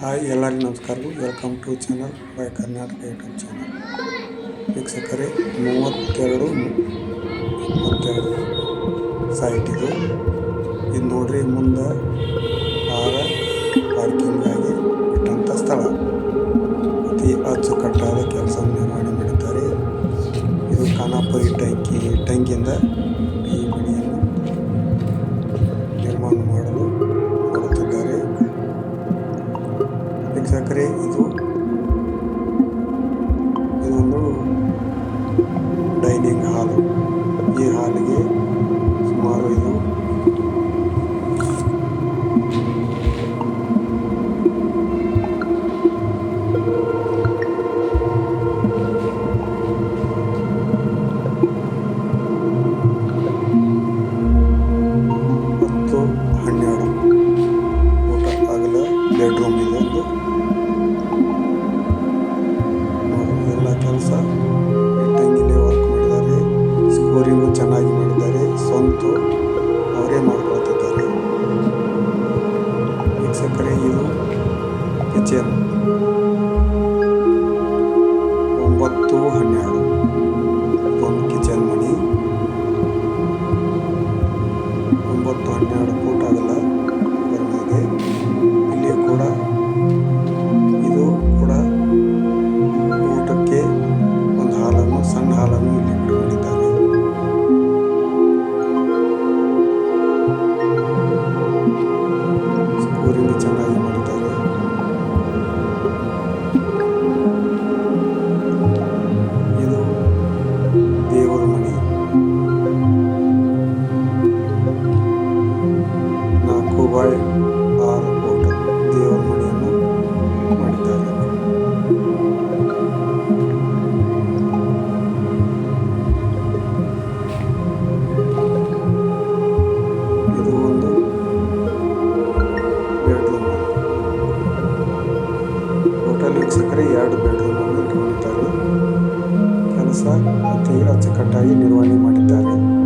Hi ಎಲ್ಲರಿಗೂ ನಮಸ್ಕಾರಗಳು welcome to channel by Karnataka YouTube channel ವೀಕ್ಷಕರೇ, ಮೂವತ್ತೆರಡು ಇಪ್ಪತ್ತೆರಡು ಸೈಟ್ ಇದು ಇದು ನೋಡ್ರಿ, ಮುಂದೆ ಆರ ಪಾರ್ಕಿಂಗಾಗಿ ಇಟ್ಟಂಥ ಸ್ಥಳ. ಅತಿ ಅಚ್ಚುಕಟ್ಟಾದ ಕೆಲಸ ನಿರ್ವಹಣೆ ಮಾಡುತ್ತಾರೆ ಇದು ಖಾನಾಪುರ ಟಂಕಿ, ಟಂಕಿಯಿಂದ ವೀಕ್ಷಕರೇ ಇದು ಇದೊಂದು ಡೈನಿಂಗ್ ಹಾಲು ಈ ಹಾಲಿಗೆ ಸ್ವಂತ ಅವರೇ ಮಾಡ್ಕೊಳ್ತಿದ್ದಾರೆ. ವೀಕ್ಷಕರೇ, ಇದು ಕಿಚನ್. ಒಂಬತ್ತು ಹನ್ನೆರಡು. ಒಂದು ಕಿಚನ್ ಒಂಬತ್ತು ಹನ್ನೆರಡು ಆಗಲ್ಲ ಕೂಡ ಇದು ಕೂಡ ಊಟಕ್ಕೆ ಒಂದು ಹಾಲನ್ನು, ಸಣ್ಣ ಹಾಲನ್ನು ಇಲ್ಲಿ ಅತಿ ಅಚ್ಚುಕಟ್ಟಾಗಿ ನಿರ್ವಹಣೆ ಮಾಡಿದ್ದಾರೆ.